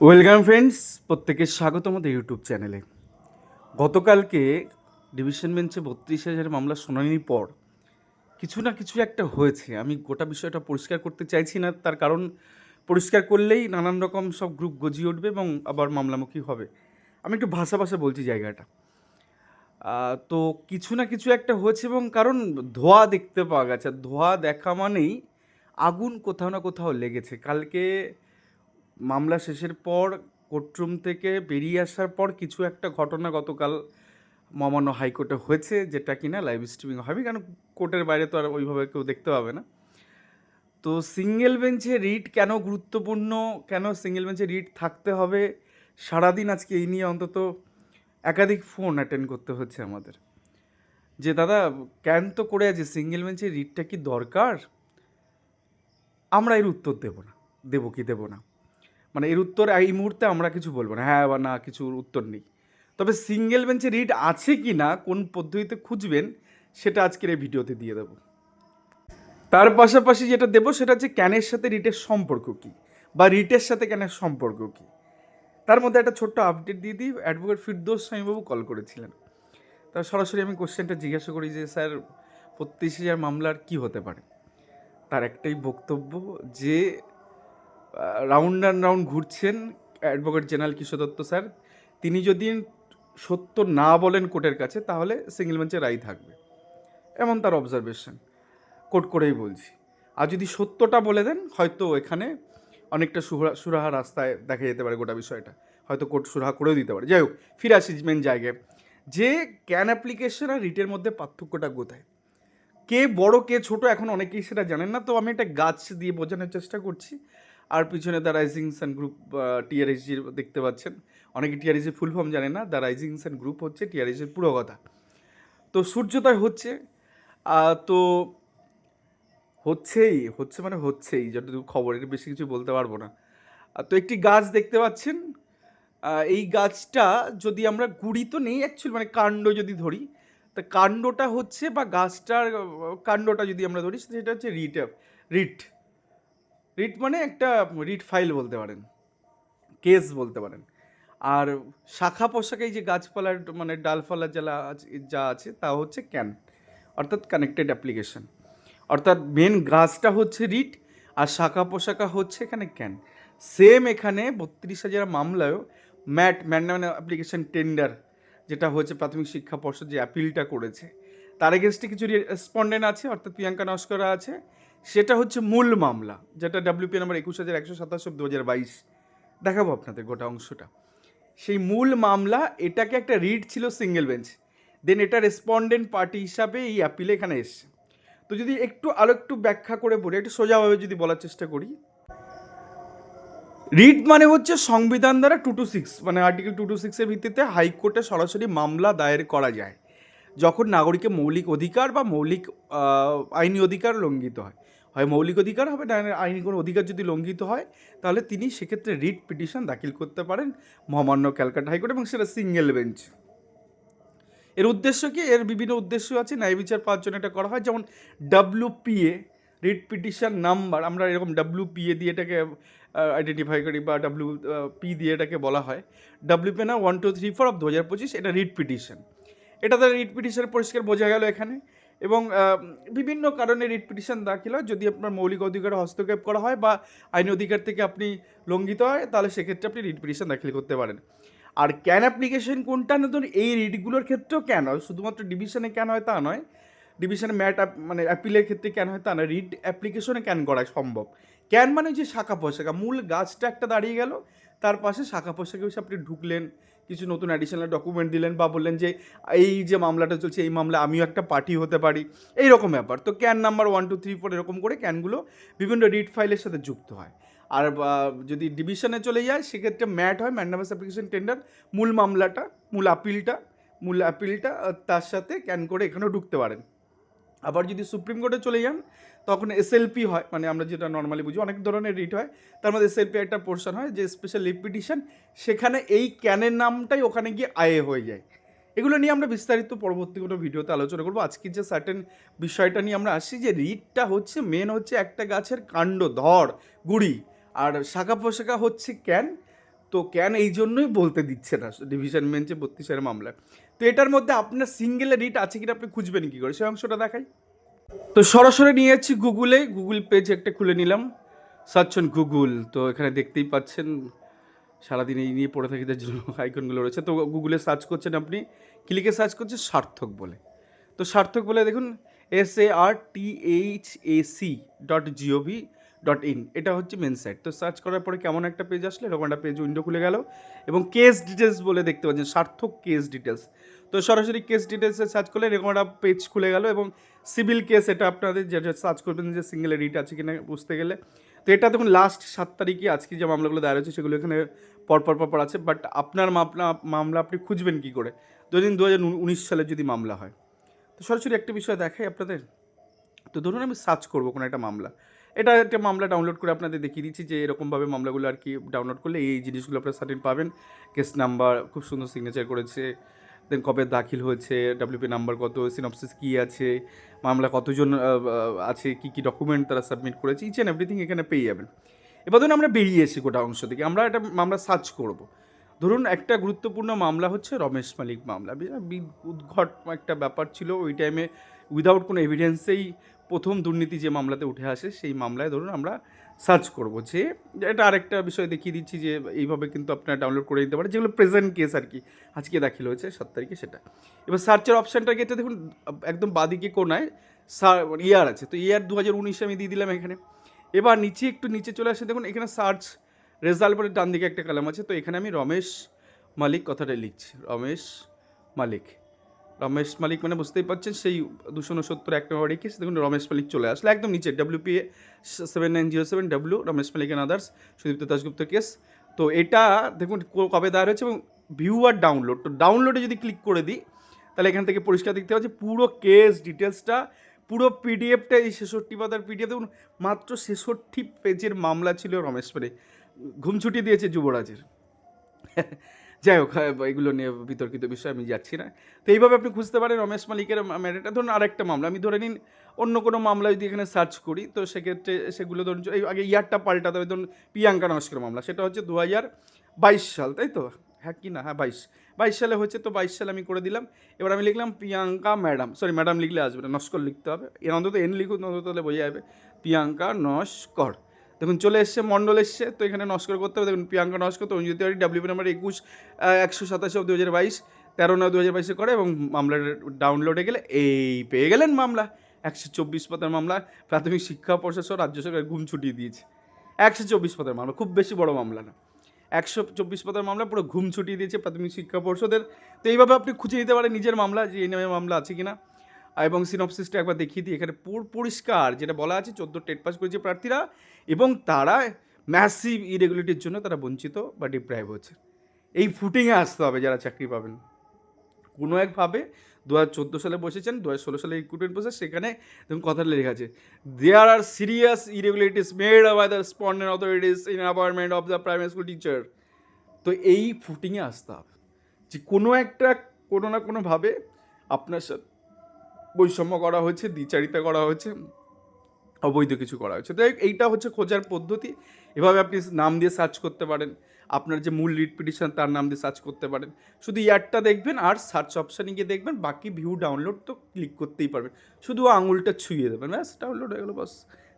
Welcome friends প্রত্যেকে স্বাগত আমাদের ইউটিউব চ্যানেলে। গতকালকে ডিভিশন বেঞ্চে বত্রিশ হাজার মামলা শুনানির পর কিছু না কিছু একটা হয়েছে। আমি গোটা বিষয়টা পরিষ্কার করতে চাইছি না, তার কারণ পরিষ্কার করলেই নানান রকম সব গ্রুপ গজিয়ে উঠবে এবং আবার মামলামুখী হবে। আমি একটু ভাষা ভাষা বলছি জায়গাটা। তো কিছু না কিছু একটা হয়েছে এবং কারণ ধোঁয়া দেখতে পাওয়া গেছে। ধোঁয়া দেখা মানেই আগুন কোথাও না কোথাও লেগেছে। কালকে মামলা শেষের পর কোর্টরুম থেকে বেরিয়ে আসার পর কিছু একটা ঘটনা গতকাল মহামান্য হাইকোর্টে হয়েছে, যেটা কিনা লাইভ স্ট্রিমিং হবে কারণ কোর্টের বাইরে তো আর ওইভাবে কেউ দেখতে পাবে না। তো সিঙ্গেল বেঞ্চে রিট কেন গুরুত্বপূর্ণ, কেন সিঙ্গেল বেঞ্চে রিট থাকতে হবে? সারাদিন আজকে এই নিয়ে অন্তত একাধিক ফোন অ্যাটেন্ড করতে হচ্ছে আমাদের। যে দাদা, কেন তো করে আছে সিঙ্গেল বেঞ্চে রিটটা কি দরকার? আমরা এর উত্তর দেবো না, দেবো কি দেবো না। মানে এর উত্তর এই মুহূর্তে আমরা কিছু বলব না। হ্যাঁ বা না কিছুর উত্তর নেই। তবে সিঙ্গেল বেঞ্চে রিট আছে কি না, কোন পদ্ধতিতে খুঁজবেন, সেটা আজকের এই ভিডিওতে দিয়ে দেবো। তার পাশাপাশি যেটা দেবো, সেটা হচ্ছে ক্যানের সাথে রিটের সম্পর্ক কী, বা রিটের সাথে ক্যানের সম্পর্ক কী। তার মধ্যে একটা ছোট্ট আপডেট দিয়ে দিই অ্যাডভোকেট ফিরদোস স্বামীবাবু কল করেছিলেন। তা সরাসরি আমি কোশ্চেনটা জিজ্ঞাসা করি যে, স্যার বত্রিশ হাজার মামলার কী হতে পারে? তার একটাই বক্তব্য যে রাউন্ড অ্যান্ড রাউন্ড ঘুরছেন advocate general Kishore Dutta sir. তিনি যদি সত্য না বলেন কোর্টের কাছে, তাহলে সিঙ্গেল বেঞ্চে রায় থাকবে। এমন তার অবজারভেশন কোর্ট করেই বলছি। আর যদি সত্যটা বলে দেন, হয়তো এখানে অনেকটা সুরা সুরাহা রাস্তায় দেখা যেতে পারে গোটা বিষয়টা। হয়তো কোর্ট সুরাহা করেও দিতে পারে। যাই হোক, ফিরে আসি মেন জায়গায়। যে ক্যান অ্যাপ্লিকেশন আর রিটের মধ্যে পার্থক্যটা কোথায়? কে বড়, কে ছোট, এখন অনেকেই সেটা জানেন না। তো আমি একটা গাছ দিয়ে বোঝানোর চেষ্টা করছি। আর পিছনে দ্য রাইজিং সান গ্রুপ টিআরএসজির দেখতে পাচ্ছেন। অনেকে টিআরএসজির ফুল ফর্ম জানে না, দ্য রাইজিং সান গ্রুপ হচ্ছে টিআরএসজির পুরো কথা। তো সূর্যোদয় হচ্ছে তো হচ্ছেই, হচ্ছে মানে হচ্ছেই, যতটুকু খবর এটা বেশি কিছু বলতে পারব না। তো একটি গাছ দেখতে পাচ্ছেন এই গাছটা যদি আমরা গুড়ি তো নেই অ্যাকচুয়ালি মানে কাণ্ড যদি ধরি, তা কাণ্ডটা হচ্ছে বা গাছটার কাণ্ডটা যদি আমরা ধরি, সেটা হচ্ছে রিট রিট। রিট মানে একটা রিট ফাইল বলতে পারেন, কেস বলতে পারেন। আর শাখা পোশাকে এই যে গাছপালার মানে ডালপালা আছে- যা আছে তা হচ্ছে ক্যান, অর্থাৎ কানেক্টেড অ্যাপ্লিকেশন অর্থাৎ মেন গাছটা হচ্ছে রিট আর শাখা পোশাকা হচ্ছে এখানে ক্যান। সেম এখানে বত্রিশ হাজার মামলায়ও ম্যাট ম্যান্ডামেন অ্যাপ্লিকেশন টেন্ডার যেটা হচ্ছে প্রাথমিক শিক্ষা পর্ষদ যে অ্যাপিলটা করেছে। তার এগেনস্টে কিছু রেসপন্ডেন্ট আছে, অর্থাৎ প্রিয়াঙ্কা নস্করা আছে। সেটা হচ্ছে মূল মামলা, যেটা ডাব্লিউপি নাম্বার একুশ হাজার একশো সাতাশ দু হাজার বাইশ। দেখাবো আপনাদের গোটা অংশটা। সেই মূল মামলা, এটাকে একটা রিড ছিল সিঙ্গেল বেঞ্চ দেন এটা রেসপন্ডেন্ট পার্টি হিসাবে এই অ্যাপিলে এখানে এসছে। তো যদি একটু আরও একটু ব্যাখ্যা করে বলি, একটু সোজাভাবে যদি বলার চেষ্টা করি। রিট মানে হচ্ছে সংবিধান দ্বারা টু টু সিক্স মানে আর্টিকেল টু টু সিক্সের ভিত্তিতে হাইকোর্টে সরাসরি মামলা দায়ের করা যায়। যখন নাগরিকের মৌলিক অধিকার বা মৌলিক আইনি অধিকার লঙ্ঘিত হয়। হয় মৌলিক অধিকার হবে, না আইনি কোনো অধিকার যদি লঙ্ঘিত হয়, তাহলে তিনি সেক্ষেত্রে রিট পিটিশন দাখিল করতে পারেন মহামান্য ক্যালকাটা হাইকোর্ট এবং সেটা সিঙ্গেল বেঞ্চ। এর উদ্দেশ্য কি? এর বিভিন্ন উদ্দেশ্য আছে। ন্যায় বিচার পাওয়ার এটা করা হয়। যেমন ডাব্লিউপিএ রিট পিটিশন নাম্বার, আমরা এরকম ডাব্লিউপিএ দিয়ে এটাকে আইডেন্টিফাই করি বা ডাব্লিউ পি দিয়ে এটাকে বলা হয়। ডাব্লিউপি না one two three four of দু হাজার পঁচিশ, এটা রিট পিটিশন। এটা দ্বারা রিট পিটিশন পরিষ্কার বোঝা গেল এখানে। এবং বিভিন্ন কারণে রিট পিটিশন দাখিল হয়। যদি আপনার মৌলিক অধিকারে হস্তক্ষেপ করা হয় বা আইনি অধিকার থেকে আপনি লঙ্ঘিত হয়, তাহলে সেক্ষেত্রে আপনি রিট পিটিশন দাখিল করতে পারেন। আর ক্যান অ্যাপ্লিকেশন কোনটা না ধরুন এই রিটগুলোর ক্ষেত্রেও কেন? হয় শুধুমাত্র ডিভিশনে কেন হয় তা নয়। ডিভিশনে ম্যাট মানে অ্যাপিলের ক্ষেত্রে কেন হয় তা নয়। রিট অ্যাপ্লিকেশনে ক্যান করা সম্ভব। ক্যান মানে যে শাখা পোশাকা। মূল গাছটা একটা দাঁড়িয়ে গেল, তার পাশে শাখা পোশাকে এসে আপনি ঢুকলেন। কিছু নতুন অ্যাডিশনাল ডকুমেন্ট দিলেন বা বললেন যে, এই যে মামলাটা চলছে, এই মামলা আমিও একটা পার্টি হতে পারি। এই রকম ব্যাপার। তো can number one two three four এরকম করে ক্যানগুলো বিভিন্ন রিড ফাইলের সাথে যুক্ত হয়। আর যদি ডিভিশনে চলে যায়, সেক্ষেত্রে ম্যাট হয় ম্যান্ডামাস অ্যাপ্লিকেশন টেন্ডার মূল মামলাটা, মূল আপিলটা মূল আপিলটা তার সাথে ক্যান করে এখানেও ঢুকতে পারেন। আবার যদি সুপ্রিম কোর্টে চলে যান, তখন এসএলপি হয় মানে আমরা যেটা নর্মালি বুঝি, অনেক ধরনের রিট হয়। তার মধ্যে এসএলপি একটা পোর্শন হয়, যে স্পেশাল লিভ সেখানে এই ক্যানের নামটাই ওখানে গিয়ে আয়ে হয়ে যায়। এগুলো নিয়ে আমরা বিস্তারিত পরবর্তী কোনো ভিডিওতে আলোচনা করব। আজকে যে সার্টেন বিষয়টা নিয়ে আমরা আসি যে রিটটা হচ্ছে মেন হচ্ছে একটা গাছের কাণ্ড ধর গুড়ি, আর শাখা পোশাকা হচ্ছে ক্যান তো কেন এই জন্যই বলতে দিচ্ছে না ডিভিশন বেঞ্চে বত্রিশের মামলা তো এটার মধ্যে আপনার সিঙ্গেল রিট আছে কিনা আপনি খুঁজবেন কি করে? সে অংশটা দেখাই। তো সরাসরি নিয়ে যাচ্ছি গুগলে গুগল পেজ একটা খুলে নিলাম। সার্চ অন গুগল তো এখানে দেখতেই পাচ্ছেন, সারাদিন এই নিয়ে পড়ে থাকি, তার জন্য আইকনগুলো রয়েছে। তো গুগলে সার্চ করছেন আপনি। ক্লিকে সার্চ করছেন সার্থক বলে। তো সার্থক বলে দেখুন S A R T H A C dot GOV dot in এটা হচ্ছে মেন সাইট তো সার্চ করার পরে কেমন একটা পেজ আসলে, এরকম একটা পেজ উইন্ডো খুলে গেল এবং কেস ডিটেলস বলে দেখতে পাচ্ছেন, সার্থক কেস ডিটেলস তো সরাসরি কেস ডিটেলসে সার্চ করলে এরকম একটা পেজ খুলে গেল এবং সিভিল কেস এটা আপনাদের যেটা সার্চ করবেন যে সিঙ্গেল রিট আছে কিনা বুঝতে গেলে। তো এটা দেখুন লাস্ট সাত তারিখে আজকে যে মামলাগুলো দায়ের হয়েছে, সেগুলো এখানে পরপর পরপর আছে বাট আপনার মামলা মামলা আপনি খুঁজবেন কী করে? দুদিন দু হাজার উনিশ সালে যদি মামলা হয়। তো সরাসরি একটা বিষয় দেখাই আপনাদের। তো ধরুন আমি সার্চ করব কোনো একটা মামলা। এটা একটা মামলা ডাউনলোড করে আপনাদের দেখিয়ে দিচ্ছি যে এরকমভাবে মামলাগুলো আর কি ডাউনলোড করলে এই জিনিসগুলো আপনারা সার্টেন পাবেন। কেস নাম্বার খুব সুন্দর সিগনেচার করেছে। দেন কবে দাখিল হয়েছে ডাব্লিউপি নাম্বার কত সিনপসিস কী আছে, মামলা কতজন আছে, কী কী ডকুমেন্ট তারা সাবমিট করেছে ইচ অ্যান্ড এভরিথিং এখানে পেয়ে যাবেন। এবার ধরুন আমরা বেরিয়ে এসি গোটা অংশ থেকে, আমরা একটা মামলা সার্চ করব। ধরুন একটা গুরুত্বপূর্ণ মামলা হচ্ছে রমেশ মালিক মামলা। উদ্ঘট একটা ব্যাপার ছিল, ওই টাইমে উইদাউট কোনো এভিডেন্সেই প্রথম দুর্নীতি যে মামলাতে উঠে আসে, সেই মামলায় ধরুন আমরা সার্চ করব যে এটা আরেকটা বিষয় দেখিয়ে দিচ্ছি যে এইভাবে কিন্তু আপনারা ডাউনলোড করে নিতে পারেন, যেগুলো প্রেজেন্ট কেস আর কি। আজকে দাখিল হয়েছে, সাত তারিখে সেটা। এবার সার্চের অপশানটা গেতে দেখুন, একদম বাদিকে কোনায় ইয়ার আছে, তো ইয়ার দু হাজার উনিশে আমি দিয়ে দিলাম এখানে। এবার নিচে একটু নিচে চলে আসে, দেখুন এখানে সার্চ রেজাল্ট পরে ডান দিকে একটা কলাম আছে, তো এখানে আমি রমেশ মালিক কথাটা লিখছি, রমেশ মালিক। রমেশ মালিক মানে বুঝতেই পারছেন, সেই দুশো উনসত্তর এক নম্বর কেস দেখুন, রমেশ মালিক চলে আসলে একদম নিচে W A seven nine zero seven W Ramesh Malik and others Sudipta Dasgupta case তো এটা, দেখুন কবে দাঁড় হয়েছে এবং ভিউ আর ডাউনলোড তো ডাউনলোডে যদি ক্লিক করে দিই, তাহলে এখান থেকে পরিষ্কার দেখতে পাচ্ছি, পুরো কেস ডিটেলসটা পুরো পিডিএফটা এই ছেষট্টি পাতার পিডিএফ দেখুন, মাত্র ছেষট্টি পেজের মামলা ছিল রমেশ মালিক। ঘুম ছুটি দিয়েছে যুবরাজের। যাই হোক হ্যাঁ, এগুলো নিয়ে বিতর্কিত বিষয় আমি যাচ্ছি না। তো এইভাবে আপনি খুঁজতে পারেন রমেশ মালিকের ম্যাটারটা ধরুন আরেকটা মামলা। আমি ধরে নিন অন্য কোনো মামলা যদি এখানে সার্চ করি তো সেক্ষেত্রে সেগুলো ধরুন এই আগে ইয়ারটা পাল্টাতে হবে ধরুন প্রিয়াঙ্কা নস্কর মামলা। সেটা হচ্ছে দু হাজার বাইশ সাল তাই তো? হ্যাঁ কি না? হ্যাঁ বাইশ। বাইশ সালে হচ্ছে তো বাইশ সালে আমি করে দিলাম। এবার আমি লিখলাম প্রিয়াঙ্কা ম্যাডাম। সরি ম্যাডাম লিখলে আসবে না নস্কর লিখতে হবে। এর অন্তত এন লিখুন অন্তত তাহলে বোঝা যাবে। প্রিয়াঙ্কা নস্কর। দেখুন, চলে এসছে মণ্ডল এসছে, তো এখানে নস্কর করতে হবে। দেখুন, প্রিয়াঙ্কা নস্কর তো অঞ্জিত তিওয়ারি ডাব্লিউপি নাম্বার একুশ একশো সাতাশ দু হাজার বাইশ, তেরো নয় দু হাজার বাইশে করে এবং মামলার ডাউনলোডে গেলে এই পেয়ে গেলেন মামলা। একশো চব্বিশ পাতার মামলা, প্রাথমিক শিক্ষা পর্ষদ সহ রাজ্য সরকার ঘুম ছুটিয়ে দিয়েছে। একশো চব্বিশ পাতার মামলা, খুব বেশি বড় মামলা না। একশো চব্বিশ পাতার মামলা, পুরো ঘুম ছুটিয়ে দিয়েছে প্রাথমিক শিক্ষা পর্ষদের। তো এইভাবে আপনি খুঁজে নিতে পারেন নিজের মামলা, যে এই নামে মামলা আছে কিনা। এবং সিনপসিসটা একবার দেখিয়ে দিই। এখানে পুর পরিষ্কার, যেটা বলা আছে, চোদ্দ টেট পাস করেছে প্রার্থীরা এবং তারা ম্যাসিভ ইরেগুলেটির জন্য তারা বঞ্চিত বা ডিপ্রাইভ হচ্ছে। এই ফুটিংয়ে আসতে হবে যারা চাকরি পাবেন। কোনো একভাবে দু হাজার চোদ্দ সালে বসেছেন দু হাজার ষোলো সালে রিক্রুটমেন্ট প্রসেস সেখানে দেখুন কথাটা লেখা আছে there are serious irregularities made by the respondent authorities in appointment of the primary school teacher তো এই ফুটিংয়ে আসতে হবে। যে কোনো একটা কোনো না কোনোভাবে আপনার সাথে বৈষম্য করা হয়েছে, দ্বিচারিতা করা হয়েছে, অবৈধ কিছু করা হয়েছে। তো এইটা হচ্ছে খোঁজার পদ্ধতি। এভাবে আপনি নাম দিয়ে সার্চ করতে পারেন। আপনার যে মূল রিট পিটিশন তার নাম দিয়ে সার্চ করতে পারেন। শুধু ইয়ারটা দেখবেন আর সার্চ অপশানে গিয়ে দেখবেন, বাকি ভিউ ডাউনলোড তো ক্লিক করতেই পারবেন। শুধু আঙুলটা ছুঁয়ে দেবেন, ব্যাস ডাউনলোড হয়ে গেলো, বাস।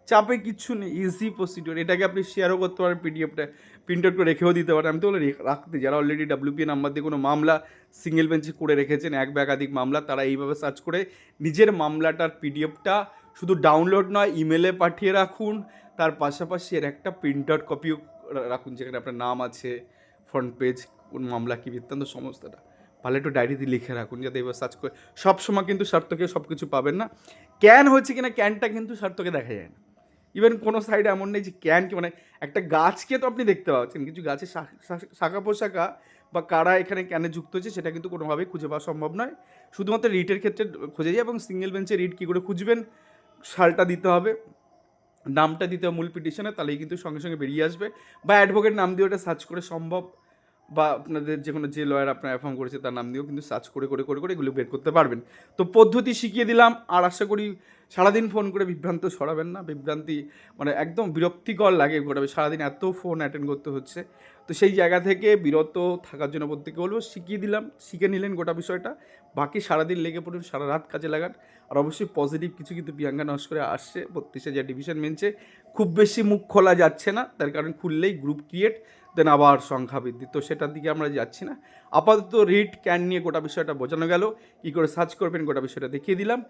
চাপে কিচ্ছু নেই ইজি প্রসিডিওর এটাকে আপনি শেয়ারও করতে পারেন পিডিএফটা প্রিন্ট আউট করে রেখেও দিতে পারেন। আমি তো বলে রেখ- রাখতে যারা অলরেডি ডাব্লিউপি নাম্বার দিয়ে কোনো মামলা সিঙ্গেল বেঞ্চে করে রেখেছেন, এক বা একাধিক মামলা, তারা এইভাবে সার্চ করে নিজের মামলাটার পিডিএফটা শুধু ডাউনলোড নয় ইমেলে পাঠিয়ে রাখুন। তার পাশাপাশি এর একটা প্রিন্ট আউট কপিও রাখুন, যেখানে আপনার নাম আছে ফ্রন্ট পেজ কোন মামলা কী বৃত্তান্ত, সমস্তটা। পারলে একটু ডায়েরিতে লিখে রাখুন, যাতে এবার সার্চ করে সবসময় কিন্তু স্বার্থকে সব কিছু পাবেন না। ক্যান হচ্ছে কিনা ক্যানটা কিন্তু স্বার্থকে দেখা যায় না। ইভেন কোনো সাইডে এমন নেই যে ক্যান কি মানে একটা গাছকে তো আপনি দেখতে পাচ্ছেন। কিছু গাছের শাখা পোশাখা বা কারা এখানে ক্যানে যুক্ত হচ্ছে সেটা কিন্তু কোনোভাবেই খুঁজে পাওয়া সম্ভব নয়। শুধুমাত্র রিটের ক্ষেত্রে খুঁজে যায় এবং সিঙ্গেল বেঞ্চে রিট কী করে খুঁজবেন, সালটা দিতে হবে, নামটা দিতে হবে মূল পিটিশনে তাহলেই কিন্তু সঙ্গে সঙ্গে বেরিয়ে আসবে। বা অ্যাডভোকেট নাম দিয়ে ওটা সার্চ করে সম্ভব। বা আপনাদের যে কোনো যে লয়ার আপনার অ্যাফর্ম করেছে তার নাম দিয়েও কিন্তু সার্চ করে করে করে করে এগুলো বের করতে পারবেন। তো পদ্ধতি শিখিয়ে দিলাম আর আশা করি সারাদিন ফোন করে বিভ্রান্ত সরাবেন না। বিভ্রান্তি মানে একদম বিরক্তিকর লাগে গোটা সারাদিন এত ফোন অ্যাটেন্ড করতে হচ্ছে। তো তো সেই জায়গা থেকে বিরত থাকার জন্য প্রত্যেকে বলব? শিখিয়ে দিলাম, শিখে নিলেন গোটা বিষয়টা। বাকি সারাদিন লেগে পড়ুন, সারা রাত কাজে লাগান। আর অবশ্যই পজিটিভ কিছু কিন্তু প্রিয়াঙ্কা নস্করে আসছে। বত্রিশে যে ডিভিশন মেনছে। খুব বেশি মুখ খোলা যাচ্ছে না। তার কারণ খুললেই গ্রুপ ক্রিয়েট দেন আবার সংখ্যা বৃদ্ধি। তো সেটার দিকে আমরা যাচ্ছি না। আপাতত রিট ক্যান নিয়ে গোটা বিষয়টা বোঝানো গেল। কী করে সার্চ করবেন গোটা বিষয়টা দেখিয়ে দিলাম।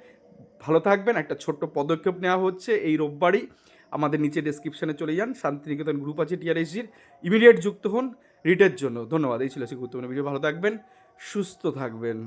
ভালো থাকবেন, একটা ছোট্ট পদক্ষেপ নেওয়া হচ্ছে এই রোববারই। আমাদের নিচে ডেসক্রিপশানে চলে যান। শান্তিনিকেতন গ্রুপ আছে টিআরএসজির ইমিডিয়েট যুক্ত হন রিটের জন্য। ধন্যবাদ। এই ছিল সে গুরুত্বপূর্ণ ভিডিও ভালো থাকবেন, সুস্থ থাকবেন।